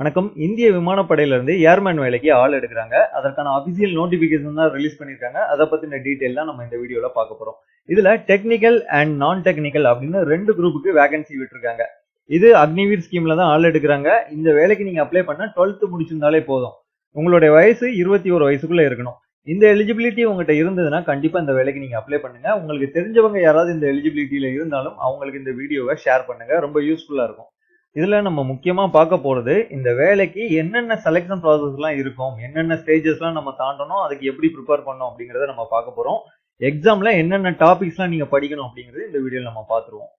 வணக்கம். இந்திய விமானப்படையிலிருந்து ஏர்மேன் வேலைக்கு ஆள் எடுக்கிறாங்க. அதற்கான அபிஷியல் நோட்டிபிகேஷன் தான் ரிலீஸ் பண்ணிருக்காங்க அதை பற்றின டீட்டெயில் தான் நம்ம இந்த வீடியோவில் பார்க்க போகிறோம் இதில் டெக்னிக்கல் அண்ட் நான் டெக்னிக்கல் அப்படின்னு ரெண்டு குரூப்புக்கு வேகன்சி விட்டுருக்காங்க. இது அக்னிவீர் ஸ்கீமில் தான் ஆள் எடுக்கிறாங்க. இந்த வேலைக்கு நீங்கள் அப்ளை பண்ண டுவெல்த்து முடிச்சிருந்தாலே போதும். உங்களுடைய வயசு இருபத்தி ஒரு வயசுக்குள்ளே இருக்கணும். இந்த எலிஜிபிலிட்டி உங்கள்கிட்ட இருந்ததுன்னா கண்டிப்பாக இந்த வேலைக்கு நீங்கள் அப்ளை பண்ணுங்கள் உங்களுக்கு தெரிஞ்சவங்க யாராவது இந்த எலிஜிபிலிட்டியில் இருந்தாலும் அவங்களுக்கு இந்த வீடியோவை ஷேர் பண்ணுங்க. ரொம்ப யூஸ்ஃபுல்லாக இருக்கும். இதில் நம்ம முக்கியமாக பார்க்க போகிறது இந்த வேலைக்கு என்னென்ன செலெக்ஷன் ப்ராசஸ்லாம் இருக்கும் என்னென்ன ஸ்டேஜஸ்லாம் நம்ம தாண்டணும் அதுக்கு எப்படி ப்ரிப்பேர் பண்ணணும் அப்படிங்கிறத நம்ம பார்க்க போகிறோம் எக்ஸாமில் என்னென்ன டாபிக்ஸ்லாம் நீங்கள் படிக்கணும் அப்படிங்கிறது இந்த வீடியோவில் நம்ம பார்த்துருவோம்.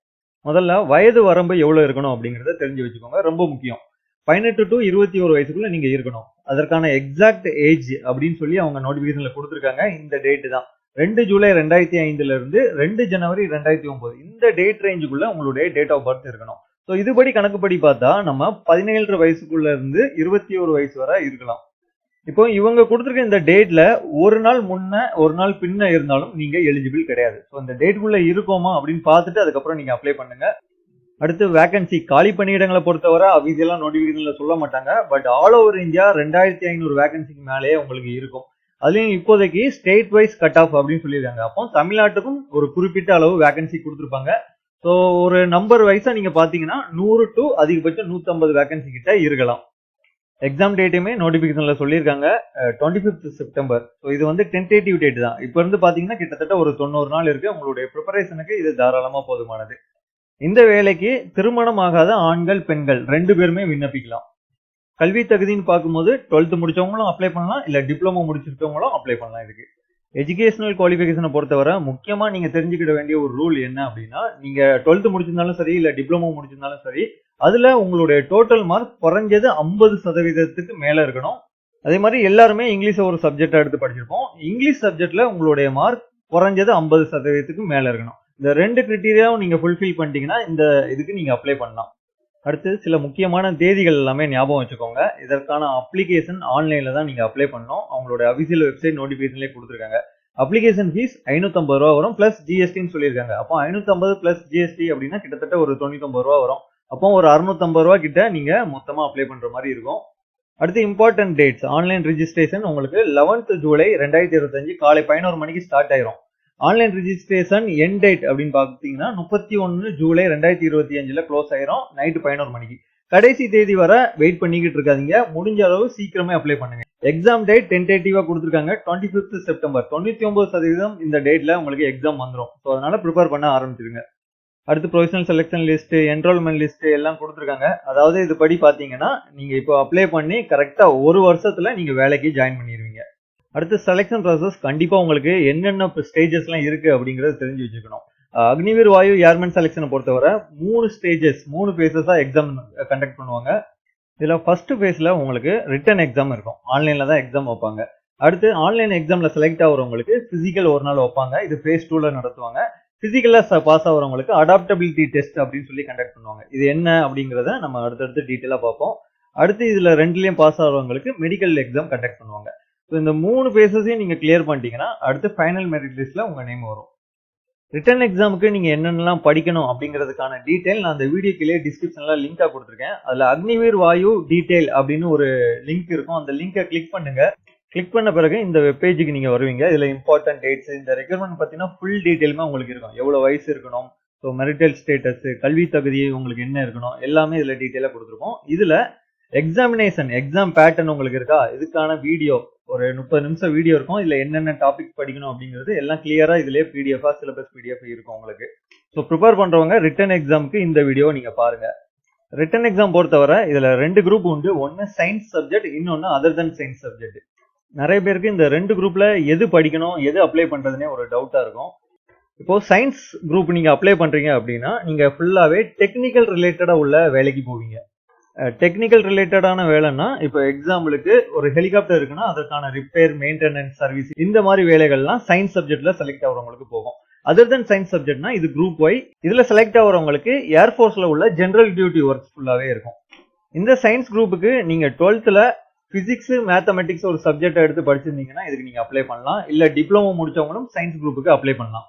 முதல்ல வயது வரம்பு எவ்வளோ இருக்கணும் அப்படிங்கிறத தெரிஞ்சு வச்சுக்கோங்க ரொம்ப முக்கியம். பதினெட்டு டு இருபத்தி ஒரு வயசுக்குள்ளே நீங்கள் இருக்கணும். அதற்கான எக்ஸாக்ட் ஏஜ் அப்படின்னு சொல்லி அவங்க நோட்டிஃபிகேஷனில் கொடுத்துருக்காங்க இந்த டேட்டு தான். ரெண்டு ஜூலை ரெண்டாயிரத்தி ஐந்துலேருந்து ரெண்டு ஜனவரி ரெண்டாயிரத்தி ஒம்பது இந்த டேட் ரேஞ்சுக்குள்ளே உங்களுடைய டேட் ஆஃப் பர்த் இருக்கணும். ஸோ இதுபடி கணக்குப்படி பார்த்தா நம்ம பதினேழு வயசுக்குள்ள இருந்து இருபத்தி ஒரு வயசு வரை இருக்கலாம். இப்போ இவங்க கொடுத்துருக்க இந்த டேட்ல ஒரு நாள் முன்ன ஒரு நாள் பின்ன இருந்தாலும் நீங்க எலிஜிபிள் கிடையாது. ஸோ இந்த டேட்டுக்குள்ள இருக்கோமா அப்படின்னு பார்த்துட்டு அதுக்கப்புறம் நீங்க அப்ளை பண்ணுங்க. அடுத்து வேகன்சி காலி பணியிடங்களை பொறுத்தவரை அபிஷியலா நோட்டிபிகேஷன்ல சொல்ல மாட்டாங்க. பட் ஆல் ஓவர் இந்தியா ரெண்டாயிரத்தி ஐநூறு வேகன்சிக்கு மேலேயே உங்களுக்கு இருக்கும். அதுலயும் இப்போதைக்கு ஸ்டேட் வைஸ் கட் ஆஃப் அப்படின்னு சொல்லியிருக்காங்க. அப்போ தமிழ்நாட்டுக்கும் ஒரு குறிப்பிட்ட அளவு வேகன்சி கொடுத்துருப்பாங்க. ஸோ ஒரு நம்பர் வைஸா நீங்க பாத்தீங்கன்னா நூறு டு அதிகபட்சம் நூத்தம்பது வேகன்சி கிட்ட இருக்கலாம். எக்ஸாம் டேட்டுமே நோட்டிபிகேஷன்ல சொல்லியிருக்காங்க. டுவெண்ட்டி ஃபிஃப்த் செப்டம்பர் ஸோ இது வந்து டென்டேட்டிவ் டேட் தான். இப்போ இருந்து பாத்தீங்கன்னா கிட்டத்தட்ட ஒரு தொண்ணூறு நாள் இருக்கு. உங்களுடைய ப்ரிப்பரேஷனுக்கு இது தாராளமா போதுமானது. இந்த வேலைக்கு திருமணம் ஆகாத ஆண்கள் பெண்கள் ரெண்டு பேருமே விண்ணப்பிக்கலாம். கல்வி தகுதின்னு பார்க்கும்போது டுவெல்த் முடிச்சவங்களும் அப்ளை பண்ணலாம். இல்ல டிப்ளமோ முடிச்சிருக்கவங்களும் அப்ளை பண்ணலாம் இதுக்கு. எஜுகேஷனல் குவாலிஃபிகேஷனை பொறுத்தவரை முக்கியமாக நீங்கள் தெரிஞ்சுக்கிட வேண்டிய ஒரு ரூல் என்ன அப்படின்னா நீங்கள் டுவெல்த்து முடிச்சிருந்தாலும் சரி இல்லை டிப்ளமோ முடிச்சிருந்தாலும் சரி அதில் உங்களுடைய டோட்டல் மார்க் குறைஞ்சது ஐம்பது சதவீதத்துக்கு மேலே இருக்கணும். அதே மாதிரி எல்லாருமே இங்கிலீஷை ஒரு சப்ஜெக்டாக எடுத்து படிச்சிருப்போம். இங்கிலீஷ் சப்ஜெக்டில் உங்களுடைய மார்க் குறைஞ்சது ஐம்பது சதவீதத்துக்கு மேலே இருக்கணும். இந்த ரெண்டு கிரிட்டீரியாவும் நீங்கள் ஃபுல்ஃபில் பண்ணிட்டீங்கன்னா இந்த இதுக்கு நீங்கள் அப்ளை பண்ணலாம். அடுத்து சில முக்கியமான தேதிகள் எல்லாமே ஞாபகம் வச்சுக்கோங்க. இதற்கான அப்ளிகேஷன் ஆன்லைனில் தான் நீங்கள் அப்ளை பண்ணணும். அவங்களோட அஃபிஷியல் வெப்சைட் நோட்டிஃபிகேஷன்லேயே கொடுத்துருக்காங்க. அப்ளிகேஷன் ஃபீஸ் ஐநூற்றம்பது ரூபா வரும் ப்ளஸ் ஜிஎஸ்டின்னு சொல்லியிருக்காங்க. அப்போ ஐநூற்றம்பது ப்ளஸ் ஜிஎஸ்டி அப்படின்னா கிட்டத்தட்ட ஒரு தொண்ணூத்தொம்பது ரூபா வரும். அப்போ ஒரு அறுநூத்தம்பது ரூபா கிட்ட நீங்கள் மொத்தமாக அப்ளை பண்ணுற மாதிரி இருக்கும். அடுத்து இம்பார்ட்டன்ட் டேட்ஸ் ஆன்லைன் ரிஜிஸ்ட்ரேஷன் உங்களுக்கு லெவன்த் ஜூலை ரெண்டாயிரத்தி இருபத்தஞ்சு காலை பதினோரு மணிக்கு ஸ்டார்ட் ஆயிரும். ஆன்லைன் ரிஜிஸ்ட்ரேஷன் என் டேட் அப்படின்னு பார்த்தீங்கன்னா முப்பத்தி ஒன்று ஜூலை ரெண்டாயிரத்தி இருபத்தி அஞ்சில் க்ளோஸ் ஆயிரும். நைட்டு பதினோரு மணிக்கு. கடைசி தேதி வர வெயிட் பண்ணிக்கிட்டு இருக்காதீங்க. முடிஞ்ச அளவு சீக்கிரமே அப்ளை பண்ணுங்க. எக்ஸாம் டேட் டென்டேட்டிவா கொடுத்துருக்காங்க. டுவெண்ட்டி ஃபிஃப்த் செப்டம்பர் தொண்ணூத்தி ஒன்பது சதவீதம் இந்த டேட்ல உங்களுக்கு எக்ஸாம் வந்துடும் ஸோ அதனால ப்ரிப்பேர் பண்ண ஆரம்பிச்சிருங்க. அடுத்து professional selection list enrollment list எல்லாம் கொடுத்துருக்காங்க. அதாவது இது படி பாத்தீங்கன்னா நீங்க இப்போ அப்ளை பண்ணி கரெக்டா ஒரு வருஷத்துல நீங்க வேலைக்கு ஜாயின் பண்ணிடுவீங்க அடுத்து செலெக்ஷன் ப்ராசஸ் கண்டிப்பாக உங்களுக்கு என்னென்ன ஸ்டேஜஸ்லாம் இருக்குது அப்படிங்கிறத தெரிஞ்சு வச்சுக்கணும். அக்னிவீர் வாயு ஏர்மேன் செலெக்ஷனை பொறுத்தவரை மூணு ஸ்டேஜஸ் மூணு ஃபேஸஸாக எக்ஸாம் கண்டக்ட் பண்ணுவாங்க. இதில் ஃபர்ஸ்ட் ஃபேஸில் உங்களுக்கு ரிட்டன் எக்ஸாம் இருக்கும். ஆன்லைனில் தான் எக்ஸாம் வைப்பாங்க. அடுத்து ஆன்லைன் எக்ஸாமில் செலக்ட் ஆகிறவங்களுக்கு ஃபிசிக்கல் ஒரு நாள் வைப்பாங்க. இது ஃபேஸ் டூவில் நடத்துவாங்க. ஃபிசிக்கலில் பாஸ் ஆகிறவங்களுக்கு அடாப்டபிலிட்டி டெஸ்ட் அப்படின்னு சொல்லி கண்டக்ட் பண்ணுவாங்க. இது என்ன அப்படிங்கிறத நம்ம அடுத்தடுத்து டீட்டெயிலாக பார்ப்போம். அடுத்து இதில் ரெண்டுலேயும் பாஸ் ஆகிறவங்களுக்கு மெடிக்கல் எக்ஸாம் கண்டக்ட் பண்ணுவாங்க. ஸோ இந்த மூணு பேசஸையும் நீங்கள் கிளியர் பண்ணிட்டீங்கன்னா அடுத்து ஃபைனல் மெரிட் லிஸ்ட்டில் உங்கள் நேம் வரும். ரிட்டன் எக்ஸாமுக்கு நீங்க என்னென்னலாம் படிக்கணும் அப்படிங்கிறதுக்கான டீட்டெயில் நான் அந்த வீடியோக்கிலே டிஸ்கிரிப்ஷனில் லிங்கா கொடுத்துருக்கேன். அதில் அக்னிவீர் வாயு டீட்டெயில் அப்படின்னு ஒரு லிங்க் இருக்கும். அந்த லிங்கை கிளிக் பண்ணுங்க. கிளிக் பண்ண பிறகு இந்த வெப்பேஜுக்கு நீங்கள் வருவீங்க. இதில் இம்பார்ட்டன்ட் டேட்ஸ் இந்த ரெக்யர்மெண்ட் பார்த்தீங்கன்னா ஃபுல் டீட்டெயிலுமே உங்களுக்கு இருக்கும். எவ்வளோ வயசு இருக்கணும்? ஸோ மெரிட்டல் ஸ்டேட்டஸ் கல்வி தகுதி உங்களுக்கு என்ன இருக்கணும்? எல்லாமே இதில் டீட்டெயிலாக கொடுத்துருக்கோம் இதில் எக்ஸாமினேஷன் எக்ஸாம் பேட்டர்ன் உங்களுக்கு இருக்கா? இதுக்கான வீடியோ ஒரு முப்பது நிமிஷம் வீடியோ இருக்கும். இதில் என்னென்ன டாபிக் படிக்கணும் அப்படிங்கிறது எல்லாம் கிளியராக இதுலயே பிடிஎஃபாக சிலபஸ் பிடிஎஃப் இருக்கும் உங்களுக்கு. ஸோ ப்ரிப்பேர் பண்ணுறவங்க ரிட்டன் எக்ஸாமுக்கு இந்த வீடியோ நீங்கள் பாருங்கள் ரிட்டன் எக்ஸாம் பொறுத்தவரை இதில் ரெண்டு குரூப் உண்டு. ஒன்று சயின்ஸ் சப்ஜெக்ட் இன்னொன்று அதர் தன் சயின்ஸ் சப்ஜெக்ட் நிறைய பேருக்கு இந்த ரெண்டு குரூப்பில் எது படிக்கணும் எது அப்ளை பண்ணுறதுனே ஒரு டவுட்டாக இருக்கும். இப்போது சயின்ஸ் குரூப் நீங்கள் அப்ளை பண்ணுறீங்க அப்படின்னா நீங்கள் ஃபுல்லாகவே டெக்னிக்கல் ரிலேட்டடாக உள்ள வேலைக்கு போவீங்க. டெக்னிக்கல் ரிலேட்டடான வேலைன்னா இப்போ எக்ஸாம்பிளுக்கு ஒரு ஹெலிகாப்டர் இருக்குன்னா அதற்கான ரிப்பேர் மெயின்டெனன்ஸ் சர்வீஸ் இந்த மாதிரி வேலைகள்லாம் சயின்ஸ் சப்ஜெக்ட்ல செலக்ட் ஆகிறவங்களுக்கு போகும். அதர் தென் சயின்ஸ் சப்ஜெக்ட்னா இது குரூப் ஒய் இதுல செலக்ட் ஆகிறவங்களுக்கு ஏர்ஃபோர்ஸ்ல உள்ள ஜென்ரல் டியூட்டி ஒர்க்ஸ் ஃபுல்லாவே இருக்கும். இந்த சயின்ஸ் குரூப்புக்கு நீங்க டுவெல்த்ல பிசிக்ஸ் மேத்தமெட்டிக்ஸ் ஒரு சப்ஜெக்ட் எடுத்து படிச்சிருந்தீங்கன்னா இதுக்கு நீங்க அப்ளை பண்ணலாம். இல்ல டிப்ளமோ முடிச்சவங்களும் சயின்ஸ் குரூப்புக்கு அப்ளை பண்ணலாம்.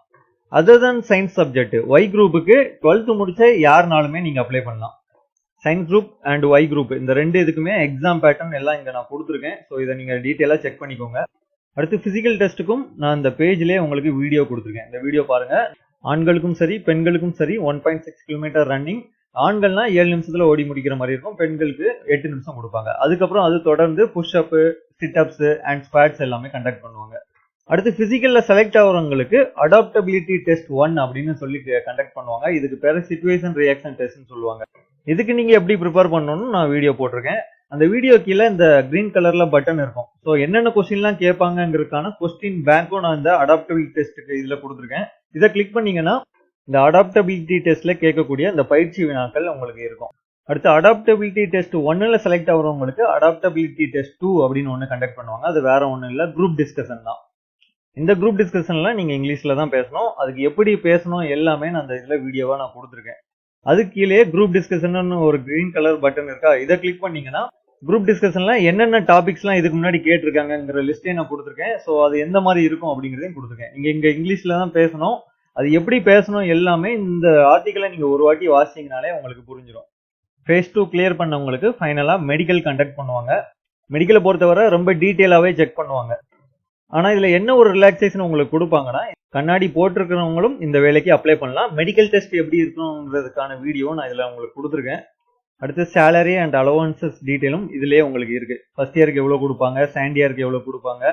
Other than science subject Y குரூப்புக்கு டுவெல்த் முடிச்ச யாருனாலுமே நீங்க அப்ளை பண்ணலாம். Science group and Y group இந்த ரெண்டு இதுக்குமே எக்ஸாம் பேட்டர்ன் எல்லாம் இங்கே நான் கொடுத்துருக்கேன். ஸோ இதை நீங்கள் டீட்டெயிலாக செக் பண்ணிக்கோங்க. அடுத்து ஃபிசிக்கல் டெஸ்ட்டுக்கும் நான் இந்த பேஜ்லேயே உங்களுக்கு வீடியோ கொடுத்துருக்கேன். இந்த வீடியோ பாருங்கள் ஆண்களுக்கும் சரி பெண்களுக்கும் சரி one point six kilometre running ஆண்கள்னா ஏழு நிமிஷத்துல ஓடி முடிக்கிற மாதிரி இருக்கும். பெண்களுக்கு எட்டு நிமிஷம் கொடுப்பாங்க. அதுக்கப்புறம் அது தொடர்ந்து புஷ் அப் அண்ட் ஸ்குவாட்ஸ் எல்லாமே கண்டக்ட் பண்ணுவாங்க. அடுத்து பிசிக்கல்ல செலக்ட் ஆகிறவங்களுக்கு அடாப்டபிலிட்டி டெஸ்ட் ஒன் அப்படின்னு சொல்லி கண்டக்ட் பண்ணுவாங்க. இதுக்கு பேர் சிச்சுவேஷன் ரியாக்ஷன் டெஸ்ட்னு சொல்லுவாங்க. இதுக்கு நீங்கள் எப்படி ப்ரிப்பேர் பண்ணணும்னு நான் வீடியோ போட்டிருக்கேன். அந்த வீடியோ கீழே இந்த க்ரீன் கலரில் பட்டன் இருக்கும். ஸோ என்னென்ன கொஸ்டின்லாம் கேட்பாங்கிறதுக்கான கொஸ்டின் பேங்க்கும் நான் இந்த அடாப்டபிலிட்டி டெஸ்ட்டுக்கு இதில் கொடுத்துருக்கேன். இதை கிளிக் பண்ணீங்கன்னா இந்த அடாப்டபிலிட்டி டெஸ்ட்டில் கேட்கக்கூடிய இந்த பயிற்சி வினாக்கள் உங்களுக்கு இருக்கும். அடுத்து அடாப்டபிலிட்டி டெஸ்ட் ஒன்னில் செலக்ட் ஆகிறவங்களுக்கு அடாப்டபிலிட்டி டெஸ்ட் டூ அப்படின்னு ஒன்று கண்டக்ட் பண்ணுவாங்க. அது வேற ஒன்றும் இல்லை குரூப் டிஸ்கஷன் தான். இந்த குரூப் டிஸ்கஷனில் நீங்கள் இங்கிலீஷில் தான் பேசணும். அதுக்கு எப்படி பேசணும் எல்லாமே நான் அந்த இதில் வீடியோவாக நான் கொடுத்துருக்கேன். அது கீழே குரூப் டிஸ்கஷன் ஒரு கிரீன் கலர் பட்டன் இருக்கா? இதை கிளிக் பண்ணீங்கன்னா குரூப் டிஸ்கஷன்ல என்னென்ன டாபிக்ஸ்லாம் இதுக்கு முன்னாடி கேட்டிருக்காங்கிற லிஸ்ட்டே நான் கொடுத்துருக்கேன். ஸோ அது எந்த மாதிரி இருக்கும் அப்படிங்கிறதையும் கொடுத்துருக்கேன். இங்கே இங்க இங்கிலீஷ்ல தான் பேசணும். அது எப்படி பேசணும் எல்லாமே இந்த ஆர்டிக்கலை நீங்க ஒரு வாட்டி வாசிங்கனாலே உங்களுக்கு புரிஞ்சிடும் ஃபேஸ் டூ கிளியர் பண்ணவங்களுக்கு ஃபைனலாக மெடிக்கல் கண்டக்ட் பண்ணுவாங்க. மெடிக்கலை பொறுத்தவரை ரொம்ப டீட்டெயிலாகவே செக் பண்ணுவாங்க. ஆனால் இதில் என்ன ஒரு ரிலாக்ஸேஷன் உங்களுக்கு கொடுப்பாங்கன்னா கண்ணாடி போட்டிருக்கிறவங்களும் இந்த வேலைக்கு அப்ளை பண்ணலாம். மெடிக்கல் டெஸ்ட் எப்படி இருக்கணுங்கிறதுக்கான வீடியோ நான் இதில் உங்களுக்கு கொடுத்துருக்கேன். அடுத்து சேலரி அண்ட் அலவன்சஸ் டீட்டெயிலும் இதிலே உங்களுக்கு இருக்குது ஃபஸ்ட் இயருக்கு எவ்வளோ கொடுப்பாங்க? செகண்ட் இயருக்கு எவ்வளோ கொடுப்பாங்க?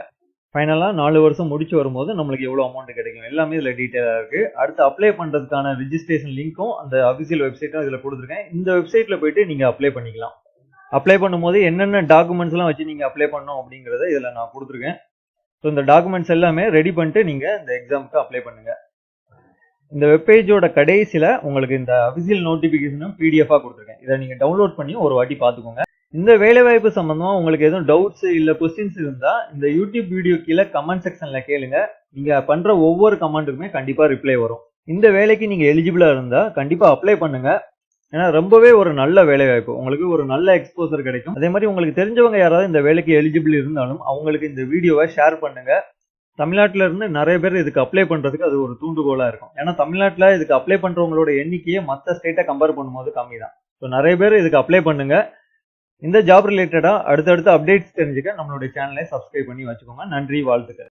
ஃபைனலாக நாலு வருஷம் முடிச்சு வரும்போது நம்மளுக்கு எவ்வளோ அமௌண்ட் கிடைக்கும்? எல்லாமே இதில் டீட்டெயிலாக இருக்குது அடுத்து அப்ளை பண்ணுறதுக்கான ரிஜிஸ்ட்ரேஷன் லிங்க்கும் அந்த அஃபிஷியல் வெப்சைட்டும் இதில் கொடுத்துருக்கேன். இந்த வெப்சைட்டில் போயிட்டு நீங்கள் அப்ளை பண்ணிக்கலாம். அப்ளை பண்ணும்போது என்னென்ன டாக்குமெண்ட்ஸ்லாம் வச்சு நீங்கள் அப்ளை பண்ணணும் அப்படிங்கிறத இதில் நான் கொடுத்துருக்கேன். ஸோ இந்த டாக்குமெண்ட்ஸ் எல்லாமே ரெடி பண்ணிட்டு நீங்கள் இந்த எக்ஸாமுக்கு அப்ளை பண்ணுங்க. இந்த வெப்பேஜோட கடைசியில் உங்களுக்கு இந்த அபிஷியல் நோட்டிஃபிகேஷனும் பிடிஎஃபாக கொடுத்துருக்கேன். இதை நீங்கள் டவுன்லோட் பண்ணி ஒரு வாட்டி பார்த்துக்கோங்க. இந்த வேலைவாய்ப்பு சம்மந்தமாக உங்களுக்கு எதுவும் டவுட்ஸ் இல்லை கொஸ்டின்ஸ் இருந்தால் இந்த யூடியூப் வீடியோ கீழே கமெண்ட் செக்ஷனில் கேளுங்க. நீங்கள் பண்ணுற ஒவ்வொரு கமெண்ட்டுக்குமே கண்டிப்பாக ரிப்ளை வரும். இந்த வேலைக்கு நீங்கள் எலிஜிபிளாக இருந்தால் கண்டிப்பாக அப்ளை பண்ணுங்கள் ஏன்னா ரொம்பவே ஒரு நல்ல வேலை வாய்ப்பு உங்களுக்கு ஒரு நல்ல எக்ஸ்போசர் கிடைக்கும். அதே மாதிரி உங்களுக்கு தெரிஞ்சவங்க யாராவது இந்த வேலைக்கு எலிஜிபிள் இருந்தாலும் அவங்களுக்கு இந்த வீடியோவை ஷேர் பண்ணுங்க. தமிழ்நாட்டில இருந்து நிறைய பேர் இதுக்கு அப்ளை பண்றதுக்கு அது ஒரு தூண்டுகோலா இருக்கும். ஏன்னா தமிழ்நாட்டில் இதுக்கு அப்ளை பண்றவங்களோட எண்ணிக்கையே மற்ற ஸ்டேட்டை கம்பேர் பண்ணும்போது கம்மி தான் ஸோ நிறைய பேர் இதுக்கு அப்ளை பண்ணுங்க. இந்த ஜாப் ரிலேட்டடாக அடுத்தடுத்த அப்டேட்ஸ் தெரிஞ்சுக்க நம்மளுடைய சேனலை சப்ஸ்கிரைப் பண்ணி வச்சுக்கோங்க. நன்றி வாழ்த்துக்கள்.